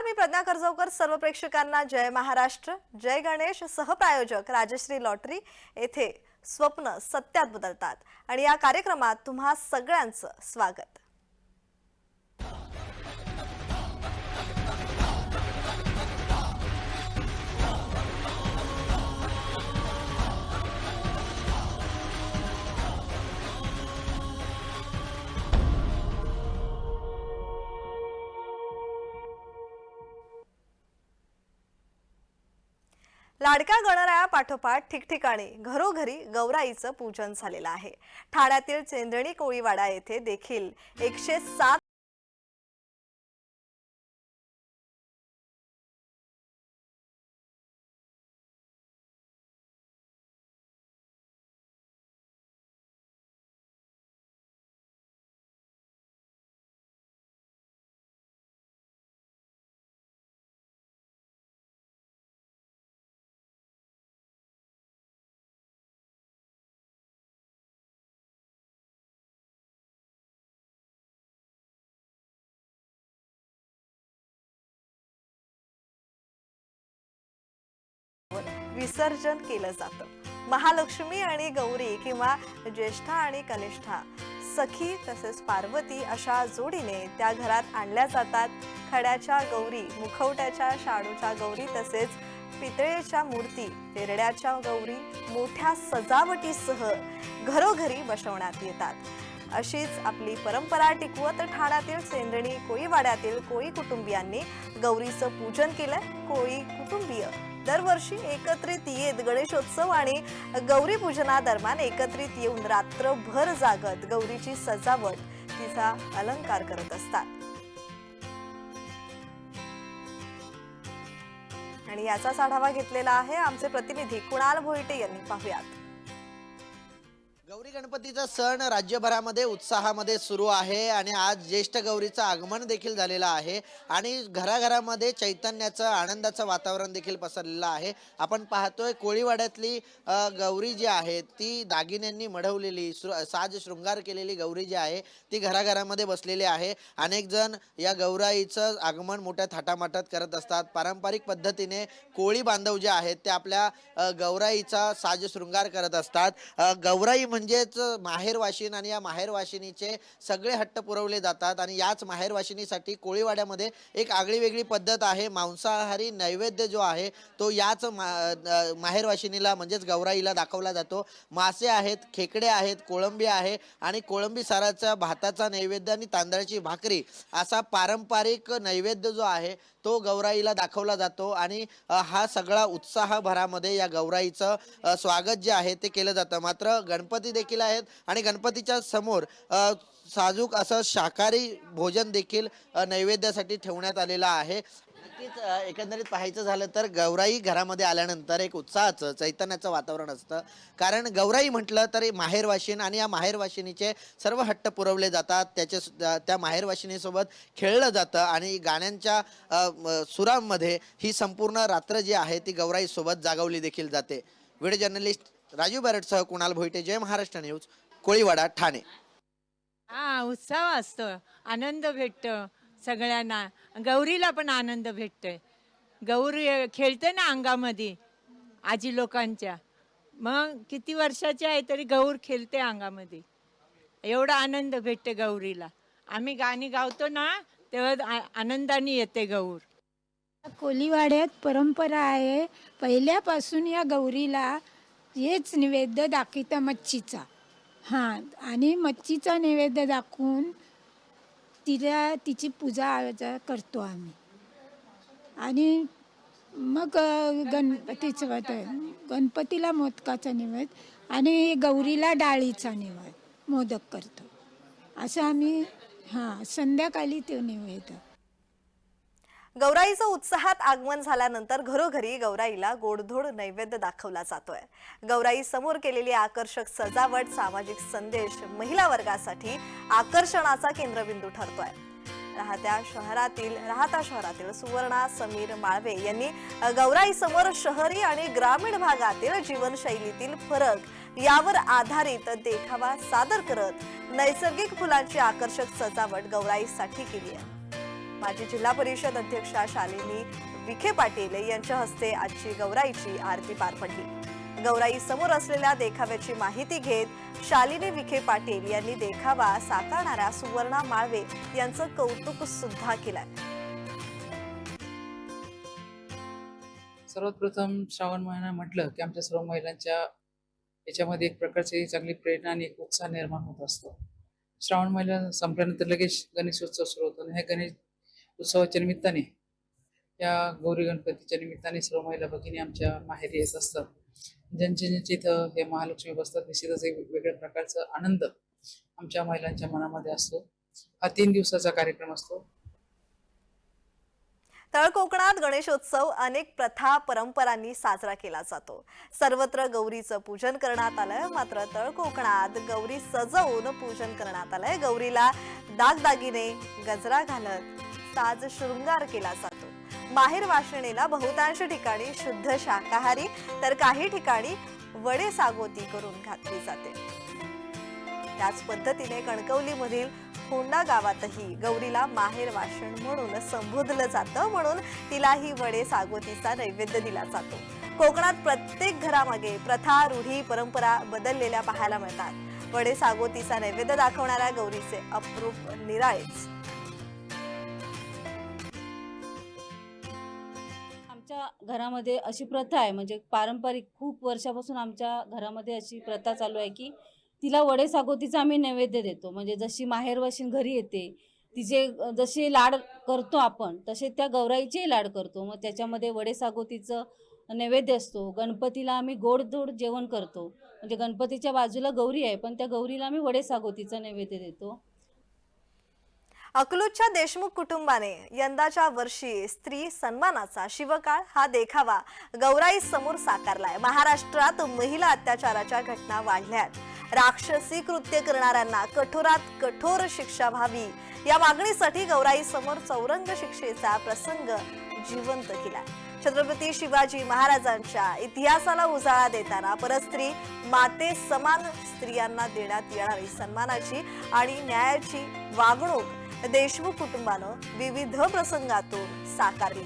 नमस्कार मी प्रज्ञा कर्जवकर. सर्व प्रेक्षकांना जय महाराष्ट्र जय गणेश सहप्रायोजक राजश्री लॉटरी. येथे स्वप्न सत्यात बदलतात. आणि या कार्यक्रमात तुम्हा सगळ्यांचं स्वागत. लाडक्या गणराया पाठोपाठ ठिकठिकाणी घरोघरी गौराईचं पूजन झालेलं आहे. ठाण्यातील चेंदणी कोळीवाडा येथे देखील एकशे सात विसर्जन केलं जातं. महालक्ष्मी आणि गौरी किंवा ज्येष्ठा आणि कनिष्ठा सखी तसेच पार्वती अशा जोडीने त्या घरात आणल्या जातात. खड्याच्या गौरी मुखवट्याच्या शाडूच्या गौरी तसेच पितळेच्या मूर्ती पेरड्याच्या गौरी मोठ्या सजावटीसह घरोघरी बसवण्यात येतात. अशीच आपली परंपरा टिकवत ठाण्यातील सेंदणी कोळीवाड्यातील कोळी कुटुंबियांनी गौरीचं पूजन केलं. कोळी कुटुंबीय दरवर्षी एकत्रित येत गणेशोत्सव आणि गौरी पूजनादरम्यान एकत्रित येऊन रात्रभर जागत गौरीची सजावट तिचा अलंकार करत असतात. आणि याचाच आढावा घेतलेला आहे आमचे प्रतिनिधी कुणाल भोईटे यांनी पाहुयात. गौरी गणपतीचा सण राज्यभरामध्ये उत्साहामध्ये सुरू आहे आणि आज ज्येष्ठ गौरीचं आगमन देखील झालेलं आहे आणि घराघरामध्ये चैतन्याचं आनंदाचं वातावरण देखील पसरलेलं आहे. आपण पाहतोय कोळीवाड्यातली गौरी जी आहे ती दागिन्यांनी मढवलेली श्रु- साज शृंगार केलेली गौरी जी आहे ती घराघरामध्ये बसलेली आहे. अनेक जण या गौराईचं आगमन मोठ्या थाटामाटात करत असतात. पारंपरिक पद्धतीने कोळी बांधव जे आहेत ते आपल्या गौराईचा साज शृंगार करत असतात. गौराई गौराई म्हणजेच माहेरवाशीन आणि या माहेरवाशिनीचे सगळे हट्ट पुरवले जातात आणि याच माहेरवाशिनीसाठी कोळीवाड्यामध्ये एक आगळी वेगळी पद्धत आहे. मांसाहारी नैवेद्य जो आहे तो याच मा माहेरवाशिनीला म्हणजेच गौराईला दाखवला जातो. मासे आहेत खेकडे आहेत कोळंबी आहे आणि कोळंबी साराचा भाताचा नैवेद्य आणि तांदळाची भाकरी असा पारंपरिक नैवेद्य जो आहे तो गौराईला दाखवला जातो आणि हा सगळा उत्साह भरामध्ये या गौराईचं स्वागत जे आहे ते केलं जातं. मात्र गणपती देखील आहेत आणि गणपतीच्या समोर साजूक असं शाकाहारी भोजन देखील नैवेद्यासाठी ठेवण्यात आलेलं आहे. नक्कीच अ, एकंदरीत पाहायचं झालं तर गौराई घरामध्ये आल्यानंतर एक उत्साहाचं चैतन्याचं वातावरण असतं. कारण गौराई म्हटलं तरी माहेरवाशीन आणि या माहेरवाशिनीचे सर्व हट्ट पुरवले जातात. त्याचे सु- त्या माहेरवाशिनीसोबत खेळलं जातं आणि गाण्यांच्या अ, म, सुरांमध्ये ही संपूर्ण रात्र जी आहे ती गौराईसोबत जागवली देखील जाते. व्हिडिओ जर्नलिस्ट राजू बॅरटसह कुणाल भोईटे जय महाराष्ट्र न्यूज कोळीवाडा ठाणे. हा उत्साह असतो आनंद भेटतं. सगळ्यांना. गौरीला पण आनंद भेटतोय. गौरी खेळते ना अंगामध्ये आजी लोकांच्या. मग किती वर्षाची आहे तरी गौर खेळते अंगामध्ये. एवढा आनंद भेटते गौरीला. आम्ही गाणी गावतो ना तेव्हा आ- आनंदाने येते गौर. कोलीवाड्यात परंपरा आहे पहिल्यापासून या गौरीला हेच नैवेद्य दाखविता मच्छीचा. हां आणि मच्छीचा नैवेद्य दाखवून तिला तिची पूजा अर्चा करतो आम्ही. आणि मग गणपतीचं वाट गणपतीला मोदकाचा निवेद आणि गौरीला डाळीचा निवेद मोदक करतो. असं आम्ही हां संध्याकाळी ते निवेद गौराईचं उत्साहात आगमन झाल्यानंतर घरोघरी गौराईला गोडधोड नैवेद्य दाखवला जातोय. गौराई समोर केलेली आकर्षक सजावट सामाजिक संदेश महिला वर्गासाठी आकर्षणाचा केंद्रबिंदू ठरतोय. राहत्या शहरातील राहता शहरातील सुवर्णा समीर माळवे यांनी गौराई समोर शहरी आणि ग्रामीण भागातील जीवनशैलीतील फरक यावर आधारित देखावा सादर करत नैसर्गिक फुलांची आकर्षक सजावट गौराईसाठी केली आहे. माजी जिल्हा परिषद अध्यक्षा शालिनी विखे पाटील यांच्या हस्ते आजची गौराईची आरती पार पडली. गौराई समोर असलेल्या देखाव्याची माहिती घेत शालिनी विखे पाटील यांनी देखावा साकारणाऱ्या सुवर्णा माळवे यांचं कौतुक सुद्धा केलंय. सर्वात प्रथम श्रावण महिना म्हटलं की आमच्या सर्व महिलांच्या याच्यामध्ये एक प्रकारची चांगली प्रेरणा आणि एक उत्साह निर्माण होत असतो. श्रावण महिना संपल्यानंतर लगेच गणेशोत्सव सुरू होतो आणि ह्या गणेश उत्सवाच्या निमित्ताने या गौरी गणपतीच्या निमित्ताने सर्व महिला भगिनी आमच्या माहेरी येत असतात. ज्यांचे ज्यांचे इथं हे महालक्ष्मी बसतात निश्चितच एक वेगवेगळ्या प्रकारचा आनंद आमच्या महिलांच्या मनामध्ये असतो. हा तीन दिवसाचा कार्यक्रम असतो. तळ कोकणात गणेशोत्सव अनेक प्रथा परंपरांनी साजरा केला जातो. सर्वत्र गौरीचं पूजन करण्यात आलंय मात्र तळ कोकणात गौरी सजवून पूजन करण्यात आलंय. गौरीला दागदागिने गजरा घालत ताज शृंगार केला जातो. माहेर वाशिणीला बहुतांश ठिकाणी शुद्ध शाकाहारी तर काही ठिकाणी वडे सागोती करून घातली जाते. त्याच पद्धतीने कणकवलीमधील होंडा गावातही गौरीला माहेर वाषण म्हणून संबोधलं जातं म्हणून तिलाही वडे सागोतीचा नैवेद्य दिला जातो. कोकणात प्रत्येक घरामागे प्रथा रूढी परंपरा बदललेल्या पाहायला मिळतात. वडे सागोतीचा नैवेद्य दाखवणाऱ्या गौरीचे अप्रूप निराळेच. घरामध्ये अशी प्रथा आहे म्हणजे पारंपरिक खूप वर्षापासून आमच्या घरामध्ये अशी प्रथा चालू आहे की तिला वडे सागोतीचा आम्ही नैवेद्य देतो. म्हणजे जशी माहेरवाशीन घरी येते तिचे जसे लाड करतो आपण तसे त्या गौराईचेही लाड करतो. मग त्याच्यामध्ये वडे सागोतीचं नैवेद्य असतो. गणपतीला आम्ही गोडधोड जेवण करतो. म्हणजे गणपतीच्या बाजूला गौरी आहे पण त्या गौरीला आम्ही वडे सागोतीचा नैवेद्य देतो. अकलूजच्या देशमुख कुटुंबाने यंदाच्या वर्षी स्त्री सन्मानाचा शिवकाळ हा देखावा गौराई समोर साकारलाय. महाराष्ट्रात महिला अत्याचाराच्या घटना वाढल्यात राक्षसी कृत्य करणाऱ्यांना कठोरात कठोर शिक्षा व्हावी या मागणीसाठी गौराई समोर चौरंग शिक्षेचा प्रसंग जिवंत केला छत्रपती शिवाजी महाराजांच्या इतिहासाला उजाळा देताना परस्त्री माते समान स्त्रियांना देण्यात येणारी सन्मानाची आणि न्यायाची वागणूक देशमुख कुटुंबानं विविध प्रसंगातून साकारली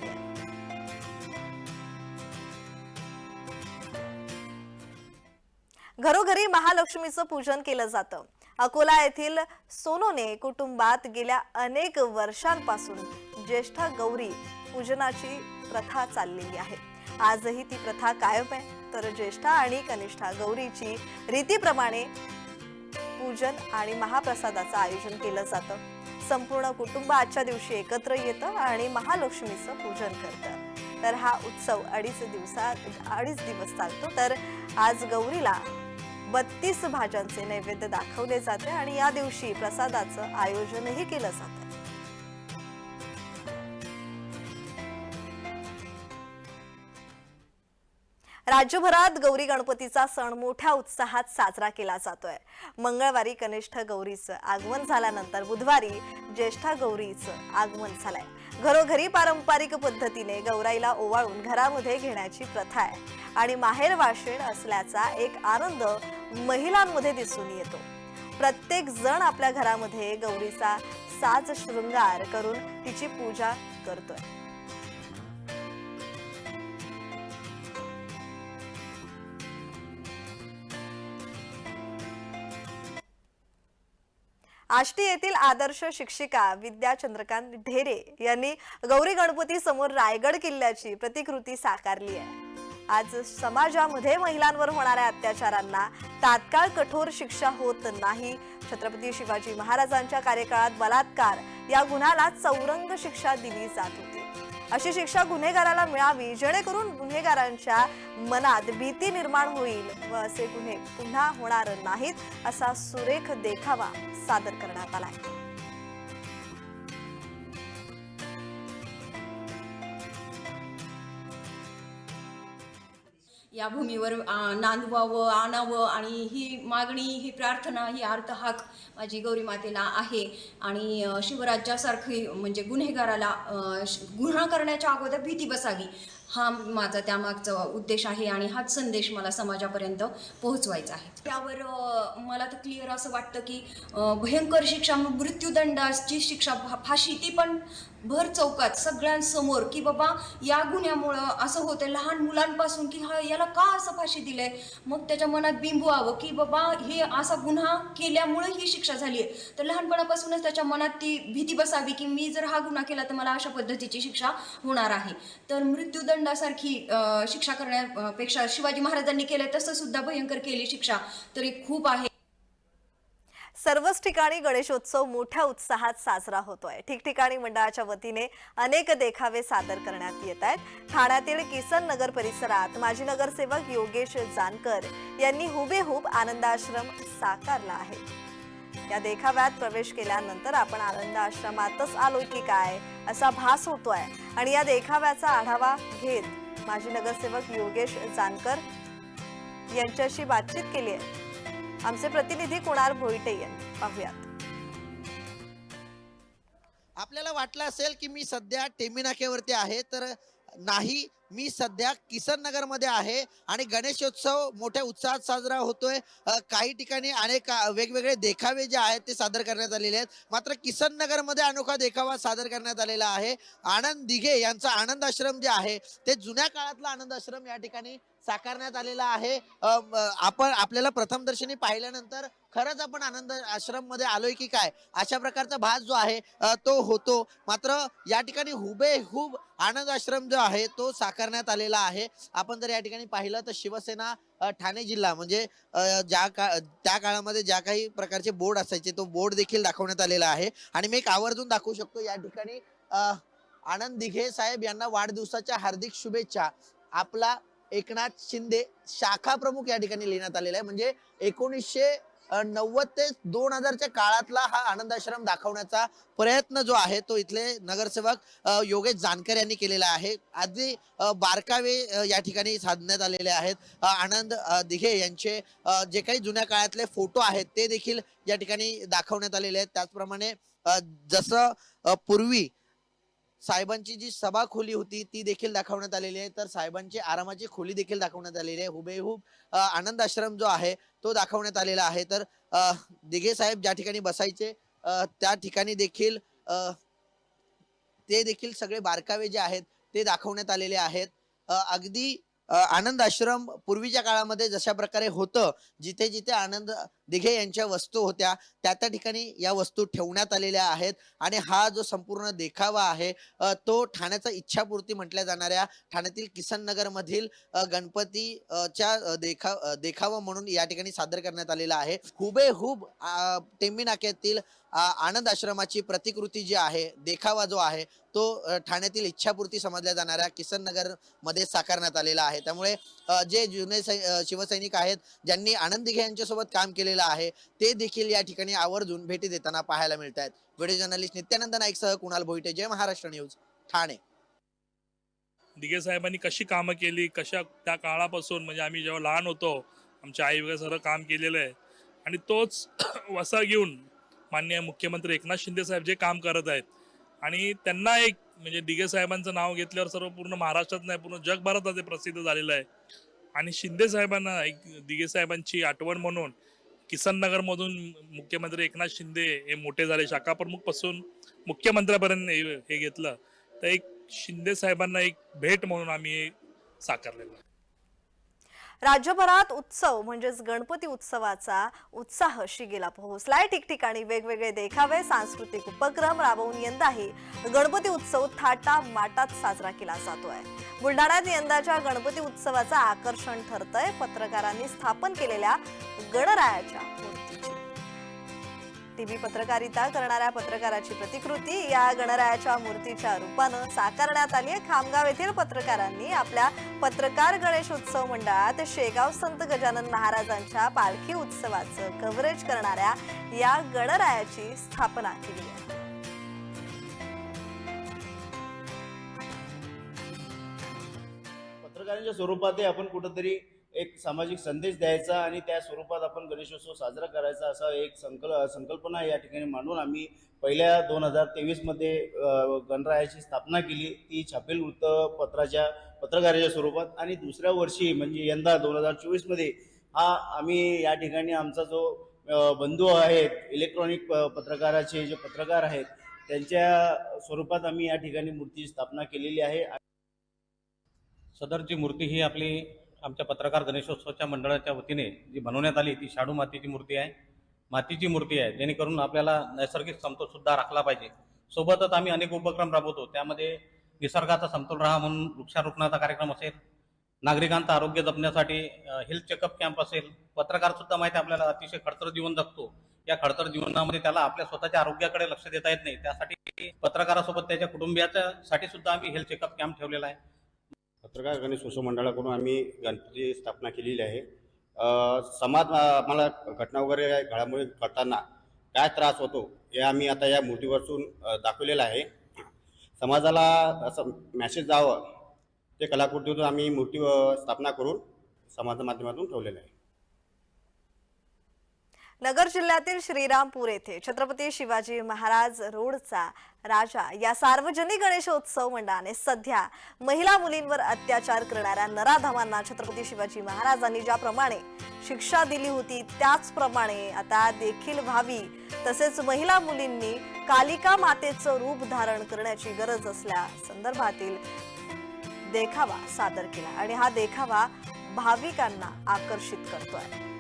घरोघरी महालक्ष्मीचं पूजन केलं जातं. अकोला येथील सोनोने कुटुंबात गेल्या अनेक वर्षांपासून ज्येष्ठ गौरी पूजनाची प्रथा चाललेली आहे. आजही ती प्रथा कायम आहे. तर ज्येष्ठा आणि कनिष्ठा गौरीची रीतीप्रमाणे पूजन आणि महाप्रसादाचं आयोजन केलं जातं. संपूर्ण कुटुंब आजच्या दिवशी एकत्र येतं आणि महालक्ष्मीचं पूजन करतं. तर हा उत्सव अडीच दिवसात अडीच दिवस चालतो. तर आज गौरीला बत्तीस भाज्यांचे नैवेद्य दाखवले जाते आणि या दिवशी प्रसादाचं आयोजनही केलं जातं. राज्यभरात गौरी गणपतीचा सण मोठ्या उत्साहात साजरा केला जातोय. मंगळवारी कनिष्ठ गौरीचं आगमन झाल्यानंतर बुधवारी ज्येष्ठा गौरीचं आगमन झालंय. घरोघरी पारंपरिक पद्धतीने गौराईला ओवाळून घरामध्ये घेण्याची प्रथा आहे आणि माहेर वाशिण असल्याचा एक आनंद महिलांमध्ये दिसून येतो. प्रत्येक जण आपल्या घरामध्ये गौरीचा साज शृंगार करून तिची पूजा करतोय. आष्टी येथील आदर्श शिक्षिका विद्या चंद्रकांत ढेरे यांनी गौरी गणपती समोर रायगड किल्ल्याची प्रतिकृती साकारली आहे. आज समाजामध्ये महिलांवर होणाऱ्या अत्याचारांना तात्काळ कठोर शिक्षा होत नाही. छत्रपती शिवाजी महाराजांच्या कार्यकाळात बलात्कार या गुन्ह्याला चौरंग शिक्षा दिली जात होती. अशी शिक्षा गुन्हेगाराला मिळावी जेणेकरून गुन्हेगारांच्या मनात भीती निर्माण होईल व असे गुन्हे पुन्हा होणार नाहीत असा सुरेख देखावा सादर करण्यात आलाय. या भूमीवर नांदवावं आणावं आणि ही मागणी ही प्रार्थना ही अर्थहाक माझी गौरी मातेला आहे. आणि शिवराज्यासारखी म्हणजे गुन्हेगाराला गुन्हा करण्याच्या अगोदर भीती बसावी हा माझा त्यामागचा उद्देश आहे आणि हाच संदेश मला समाजापर्यंत पोहोचवायचा आहे. त्यावर मला तर क्लिअर असं वाटतं की भयंकर शिक्षा मृत्यूदंडाची शिक्षा फाशी ती पण भर चौकात सगळ्यांसमोर की बाबा या गुन्ह्यामुळं असं होतं लहान मुलांपासून की हा याला का असं फाशी दिलंय? मग त्याच्या मनात बिंबवावं की बाबा हे असा गुन्हा केल्यामुळे ही शिक्षा झाली आहे. तर लहानपणापासूनच त्याच्या मनात ती भीती बसावी की मी जर हा गुन्हा केला तर मला अशा पद्धतीची शिक्षा होणार आहे. तर मृत्यूदंडासारखी शिक्षा करण्यापेक्षा शिवाजी महाराजांनी केलं तसं सुद्धा भयंकर केली शिक्षा तरी खूप आहे. सर्वच ठिकाणी गणेशोत्सव मोठ्या उत्साहात साजरा होतोय. ठिकठिकाणी मंडळाच्या वतीने अनेक देखावे सादर करण्यात येत आहेत. ठाण्यातील किसन नगर परिसरात माजी नगरसेवक योगेश जानकर यांनी हुबेहूब आनंदाश्रम साकारला आहे. या देखाव्यात प्रवेश केल्यानंतर आपण आनंद आश्रमातच आलोय की काय असा भास होतोय. आणि या देखाव्याचा आढावा घेत माजी नगरसेवक योगेश जानकर यांच्याशी बातचीत केली आहे. आमचे प्रतिनिधी कुणाल भोईटे यांनी. पाहूयात. आपल्याला वाटलं असेल की मी सध्या टेमिनाकेवरती आहे तर नाही मी सध्या किसन नगरमध्ये आहे आणि गणेशोत्सव मोठ्या उत्साहात साजरा होतोय. काही ठिकाणी अनेक वेगवेगळे देखावे जे आहेत ते सादर करण्यात आलेले आहेत. मात्र किसन नगरमध्ये अनोखा देखावा सादर करण्यात आलेला आहे. आनंद दिघे यांचा आनंद आश्रम जे आहे ते जुन्या काळातला आनंद आश्रम या ठिकाणी साकारण्यात आलेला आहे. आपण आपल्याला प्रथमदर्शनी पाहिल्यानंतर खरंच आपण आनंद आश्रममध्ये आलोय की काय? अशा प्रकारचा भास जो आहे तो होतो. मात्र या ठिकाणी हुबेहूब आनंद आश्रम जो आहे तो साकारण्यात आलेला आहे. आपण जर या ठिकाणी पाहिलं तर शिवसेना ठाणे जिल्हा म्हणजे ज्या का त्या काळामध्ये ज्या काही प्रकारचे बोर्ड असायचे तो बोर्ड देखील दाखवण्यात आलेला आहे. आणि मी एक आवर्जून दाखवू शकतो या ठिकाणी आनंद दिघे साहेब यांना वाढदिवसाच्या हार्दिक शुभेच्छा. आपला एकनाथ शिंदे शाखा प्रमुख या ठिकाणी लिहिण्यात आलेला आहे. म्हणजे एकोणीसशे नव्वद ते दोन हजारच्या काळातला हा आनंद आश्रम दाखवण्याचा प्रयत्न जो आहे तो इथले नगरसेवक योगेश जानकर यांनी केलेला आहे. आधी बारकावे या ठिकाणी साधण्यात आलेले आहेत. आनंद दिघे यांचे जे काही जुन्या काळातले फोटो आहेत ते देखील या ठिकाणी दाखवण्यात आलेले आहेत. त्याचप्रमाणे जसं पूर्वी साहेबांची जी सभा खोली होती ती देखील दाखवण्यात आलेली आहे. तर साहेबांची आरामाची खोली देखील दाखवण्यात आलेली आहे. हुबेहूब आनंद आश्रम जो आहे तो दाखवण्यात आलेला आहे. तर दिघे साहेब ज्या ठिकाणी बसायचे त्या ठिकाणी देखील ते देखील सगळे बारकावे जे आहेत ते दाखवण्यात आलेले आहेत. अगदी आनंद आश्रम पूर्वीच्या काळामध्ये जशा प्रकारे होतं जिथे जिथे आनंद दिघे यांच्या वस्तू होत्या त्या त्या ठिकाणी या वस्तू ठेवण्यात आलेल्या आहेत. आणि हा जो संपूर्ण देखावा आहे तो ठाण्याचा इच्छापूर्ती म्हटल्या जाणाऱ्या ठाण्यातील किसन नगर मधील देखा देखावा म्हणून या ठिकाणी सादर करण्यात आलेला आहे. हुबेहूब टेंबी नाक्यातील आनंद आश्रमाची प्रतिकृती जी आहे देखावा जो आहे तो ठाण्यातील इच्छापूर्ती समजल्या जाणाऱ्या किसन नगरमध्ये साकारण्यात आलेला आहे. त्यामुळे जे जुने सै- शिवसैनिक आहेत ज्यांनी आनंद दिघे यांच्यासोबत काम केलेलं आहे ते देखील या ठिकाणी आवर्जून भेटी देताना पाहायला मिळत आहेत व्हिडिओ जर्नलिस्ट नित्यानंद नाईक सह कुणाल भोईटे जय महाराष्ट्र न्यूज ठाणे. दिघे साहेबांनी कशी कामं केली कशा त्या काळापासून म्हणजे आम्ही जेव्हा लहान होतो आमच्या आई वगैरे सर्व काम केलेलं आहे. आणि तोच वसा घेऊन माननीय मुख्यमंत्री एकनाथ शिंदे साहेब जे काम करत आहेत. आणि त्यांना एक म्हणजे दिघे साहेबांचं नाव घेतल्यावर सर्व पूर्ण महाराष्ट्रात नाही पूर्ण जगभरात ते प्रसिद्ध झालेलं आहे. आणि शिंदे साहेबांना एक दिघे साहेबांची आठवण म्हणून किसन नगरमधून मुख्यमंत्री एकनाथ शिंदे हे मोठे झाले. शाखा प्रमुखपासून मुख्यमंत्र्यापर्यंत हे हे घेतलं. तर एक शिंदे साहेबांना एक भेट म्हणून आम्ही साकारलेलं आहे. राज्यभरात उत्सव म्हणजेच गणपती उत्सवाचा उत्साह शिगेला पोहोचलाय. ठिकठिकाणी वेगवेगळे देखावे सांस्कृतिक उपक्रम राबवून यंदाही गणपती उत्सव थाटा माटात साजरा केला जातोय. बुलढाण्यात यंदाच्या गणपती उत्सवाचं आकर्षण ठरतंय. पत्रकारांनी स्थापन केलेल्या गणरायाच्या टीव्ही पत्रकारिता करणाऱ्या पत्रकाराची प्रतिकृती या गणरायाच्या मूर्तीच्या रूपानं साकारण्यात आली आहे. खामगाव येथील पत्रकारांनी आपल्या पत्रकार गणेश उत्सव मंडळात शेगाव संत गजानन महाराजांच्या पालखी उत्सवाचं कव्हरेज करणाऱ्या या गणरायाची स्थापना केली आहे. पत्रकारांच्या स्वरूपात आपण कुठंतरी एक सामाजिक संदेश द्यायचा आणि त्या स्वरूपात आपण गणेशोत्सव साजरा करायचा असा एक संकल्प संकल्पना या ठिकाणी मांडून आम्ही पहिल्या दोन हजार तेवीसमध्ये गणरायाची स्थापना केली. ती छापील वृत्तपत्राच्या पत्रकाराच्या स्वरूपात आणि दुसऱ्या वर्षी म्हणजे यंदा दोन हजार चोवीसमध्ये हा आम्ही या ठिकाणी आमचा जो बंधू आहेत इलेक्ट्रॉनिक प- पत्रकाराचे जे पत्रकार आहेत त्यांच्या स्वरूपात आम्ही या ठिकाणी मूर्तीची स्थापना केलेली आहे. सदरची मूर्ती ही आपली आमच्या पत्रकार गणेशोत्सवाच्या मंडळाच्या वतीने जी बनवण्यात आली ती शाडू मातीची मूर्ती आहे. मातीची मूर्ती आहे. जेणेकरून आपल्याला नैसर्गिक समतोलसुद्धा राखला पाहिजे. सोबतच आम्ही अनेक उपक्रम राबवतो. त्यामध्ये निसर्गाचा समतोल राहा म्हणून वृक्षारोपणाचा कार्यक्रम असेल नागरिकांचं आरोग्य जपण्यासाठी हेल्थ चेकअप कॅम्प असेल पत्रकारसुद्धा माहिती आपल्याला अतिशय खडतर जीवन जगतो. या खडतर जीवनामध्ये त्याला आपल्या स्वतःच्या आरोग्याकडे लक्ष देता येत नाही. त्यासाठी पत्रकारासोबत त्याच्या कुटुंबियाच्या साठी सुद्धा आम्ही हेल्थ चेकअप कॅम्प ठेवलेला आहे. पत्रकार गणेशोत्सव मंडळाकडून आम्ही गणपती स्थापना केलेली आहे. समाज आम्हाला घटना वगैरे घडामोडी करताना काय त्रास होतो हे आम्ही आता या मूर्तीवरसून दाखवलेलं आहे. समाजाला असं मॅसेज जावं ते कलाकृतीतून आम्ही मूर्ती स्थापना करून समाज माध्यमातून ठेवलेलं आहे. नगर जिल्ह्यातील श्रीरामपूर येथे छत्रपती शिवाजी महाराज रोडचा राजा या सार्वजनिक गणेशोत्सव मंडळाने सध्या महिला मुलींवर अत्याचार करणाऱ्या नराधमांना छत्रपती शिवाजी महाराजांनी ज्याप्रमाणे शिक्षा दिली होती त्याचप्रमाणे आता देखील व्हावी. तसेच महिला मुलींनी कालिका मातेचं रूप धारण करण्याची गरज असल्या संदर्भातील देखावा सादर केला. आणि हा देखावा भाविकांना आकर्षित करतोय.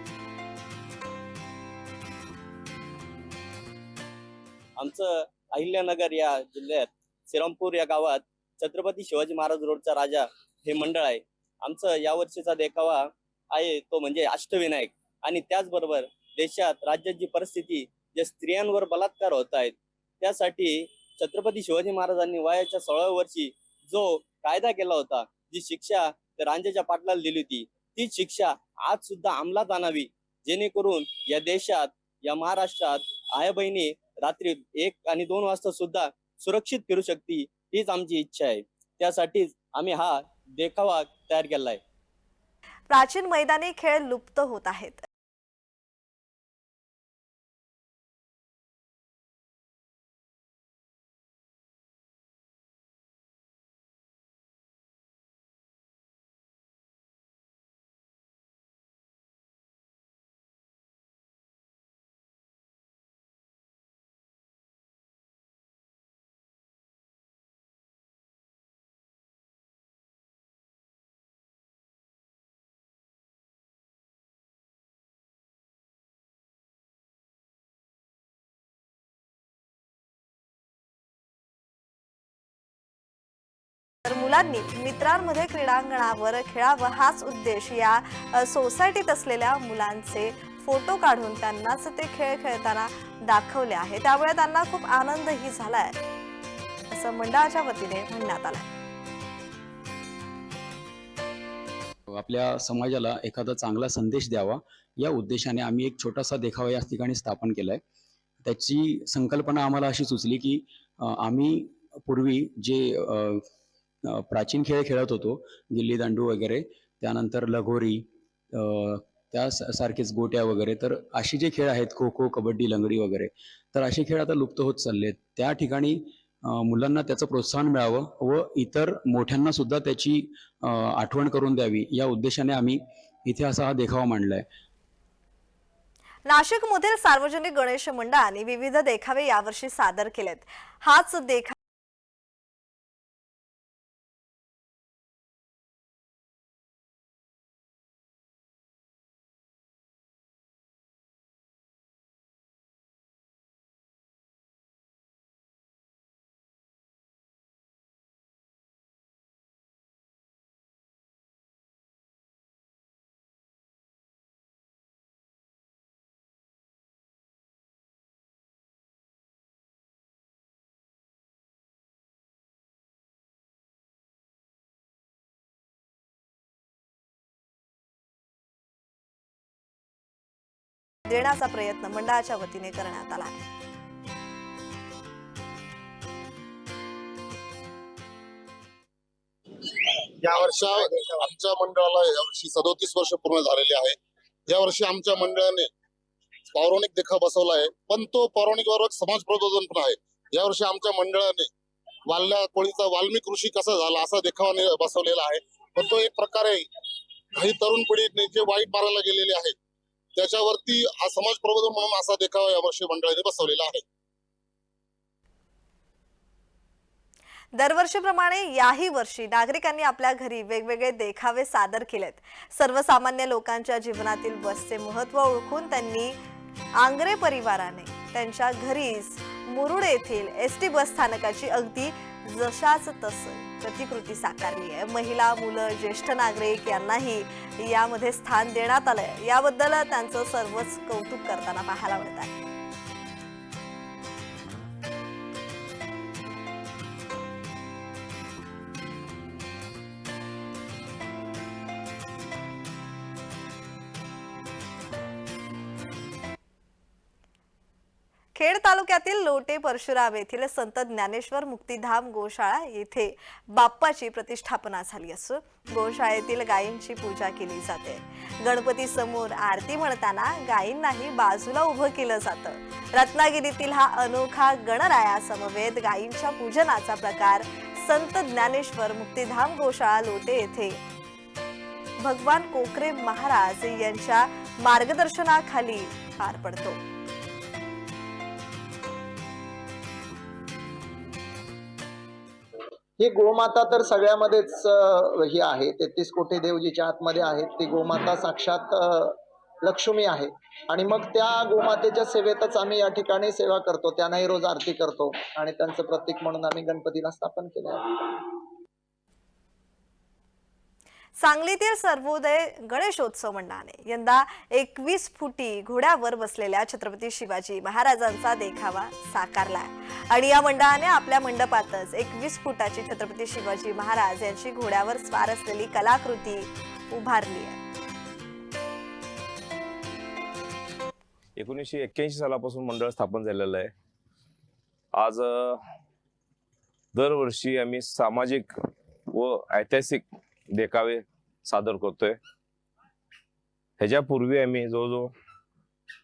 आमचं अहिल्यानगर या जिल्ह्यात श्रीरामपूर या गावात छत्रपती शिवाजी महाराज रोडचा राजा हे मंडळ आहे. आमचं या वर्षीचा देखावा आहे तो म्हणजे अष्टविनायक. आणि त्याचबरोबर देशात राज्याची परिस्थिती जे स्त्रियांवर बलात्कार होत आहेत त्यासाठी छत्रपती शिवाजी महाराजांनी वयाच्या सोळाव्या वर्षी जो कायदा केला होता जी शिक्षा त्या पाटलाला दिली होती ती शिक्षा आज सुद्धा अंमलात आणावी. जेणेकरून या देशात या महाराष्ट्रात आया बहिणी रात्री एक आणि दोन वाजता सुद्धा सुरक्षित फिरू शकते हीच आमची इच्छा आहे. त्यासाठीच आम्ही हा देखावा तयार केला आहे प्राचीन मैदानी खेळ लुप्त होत आहेत. मुलांनी मित्रांमध्ये क्रीडांगणावर खेळावं हाच उद्देश या सोसायटीत असलेल्या मुलांचे फोटो काढून त्यांनाच ते खेळ खेळताना दाखवले आहे. त्यामुळे त्यांना खूप आनंदही झालाय. असं मंडळाच्या वतीने म्हणण्यात आलंय. आपल्या समाजाला एखादा चांगला संदेश द्यावा या उद्देशाने आम्ही एक छोटासा देखावा या ठिकाणी स्थापन केलाय. त्याची संकल्पना आम्हाला अशी सुचली की आम्ही पूर्वी जे अं, प्राचीन खेळ खेळत होतो. गिल्ली दांडू वगैरे. त्यानंतर लगोरी त्या सारखेच गोट्या वगैरे. तर असे जे खेळ आहेत खो खो कबड्डी लंगडी वगैरे तर असे खेळ आता लुप्त होत चालले त्या ठिकाणी मुलांना त्याचं प्रोत्साहन मिळावं व इतर मोठ्यांना सुद्धा त्याची आठवण करून द्यावी. या उद्देशाने आम्ही इथे असा हा देखावा मांडलाय. नाशिक मधील सार्वजनिक गणेश मंडळाने विविध देखावे यावर्षी सादर केलेत. हाच देखा देण्याचा प्रयत्न मंडळाच्या वतीने करण्यात आला. आहे या वर्षा आमच्या मंडळाला यावर्षी सदोतीस वर्ष पूर्ण झालेले आहे. या वर्षी आमच्या मंडळाने पौराणिक देखा बसवला आहे. पण तो पौराणिक बरोबर समाज प्रबोधन पण आहे. या वर्षी आमच्या मंडळाने वाल्ल्या कोळीचा वाल्मिक ऋषी कसा झाला असा देखावा बसवलेला आहे. पण तो एक प्रकारे काही तरुण पिढीने जे वाईट मारायला गेलेले आहेत त्याच्यावरती हा समाज प्रबोधन म्हणून असा देखावा यावर्षी मंडळाने बसवलेला आहे. दरवर्षीप्रमाणे याही वर्षी नागरिकांनी आपल्या घरी वेगवेगळे देखावे सादर केलेत. सर्वसामान्य लोकांच्या जीवनातील बसचे महत्त्व ओळखून त्यांनी आंग्रे परिवाराने त्यांच्या घरीच मुरुड येथील एस टी बस स्थानकाची अगदी जशाच तसं प्रतिकृती साकारली आहे. महिला मुलं ज्येष्ठ नागरिक यांनाही यामध्ये स्थान देण्यात आलंय. याबद्दल त्यांचं सर्वच कौतुक करताना पाहायला मिळत आहे. खेड तालुक्यातील लोटे परशुराम येथील संत ज्ञानेश्वर मुक्तिधाम गोशाळा येथे बाप्पाची प्रतिष्ठापना झाली असून गोशाळेतील गायींची पूजा केली जाते. गणपती समोर आरती म्हणताना गायींनाही बाजूला उभं केलं जातं. रत्नागिरीतील हा अनोखा गणराया समवेत गायींच्या पूजनाचा प्रकार संत ज्ञानेश्वर मुक्तिधाम गोशाळा लोटे येथे. भगवान कोकरे महाराज यांच्या मार्गदर्शनाखाली पार पडतो. ही गोमाता तर सगळ्यामध्येच ही आहे. तेहतीस कोटी देवजीच्या आतमध्ये आहेत. ती गोमाता साक्षात लक्ष्मी आहे. आणि मग त्या गोमातेच्या सेवेतच आम्ही या ठिकाणी सेवा करतो. त्यांनाही रोज आरती करतो. आणि त्यांचं प्रतीक म्हणून आम्ही गणपतीला स्थापन केलं आहे. सांगलीतील सर्वोदय गणेशोत्सव मंडळाने यंदा एकवीस फुटी घोड्यावर बसलेल्या छत्रपती शिवाजी महाराजांचा देखावा साकारला आणि या मंडळाने आपल्या मंडपातच एकवीस फुटाची छत्रपती शिवाजी महाराज यांची घोड्यावर स्वार असलेली कलाकृती उभारली आहे. एकोणीसशे एक्क्याऐंशी सालापासून मंडळ स्थापन झालेलं आहे. आज दरवर्षी आम्ही सामाजिक व ऐतिहासिक देखावे सादर करतोय. ह्याच्यापूर्वी आम्ही जवळजवळ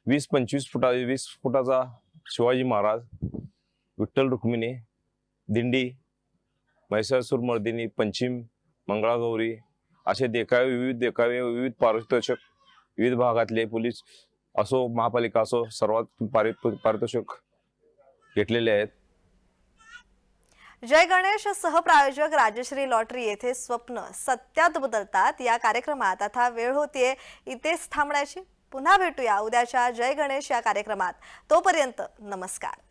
वीस पंचवीस फुटा वीस फुटाचा शिवाजी महाराज विठ्ठल रुक्मिणी दिंडी म्हैसासूर मर्दिनी पंचिम मंगळागौरी असे देखावे विविध देखावे विविध पारितोषिक विविध भागातले पोलीस असो महापालिका असो सर्वात पारित पारितोषिक घेतलेले आहेत. जय गणेश सहप्रायोजक राजश्री लॉटरी येथे स्वप्न सत्यात बदलतात. या कार्यक्रमात आता वेळ होतीये. इथेच थांबण्याची. पुन्हा भेटूया. उद्याच्या जय गणेश या कार्यक्रमात. तोपर्यंत नमस्कार.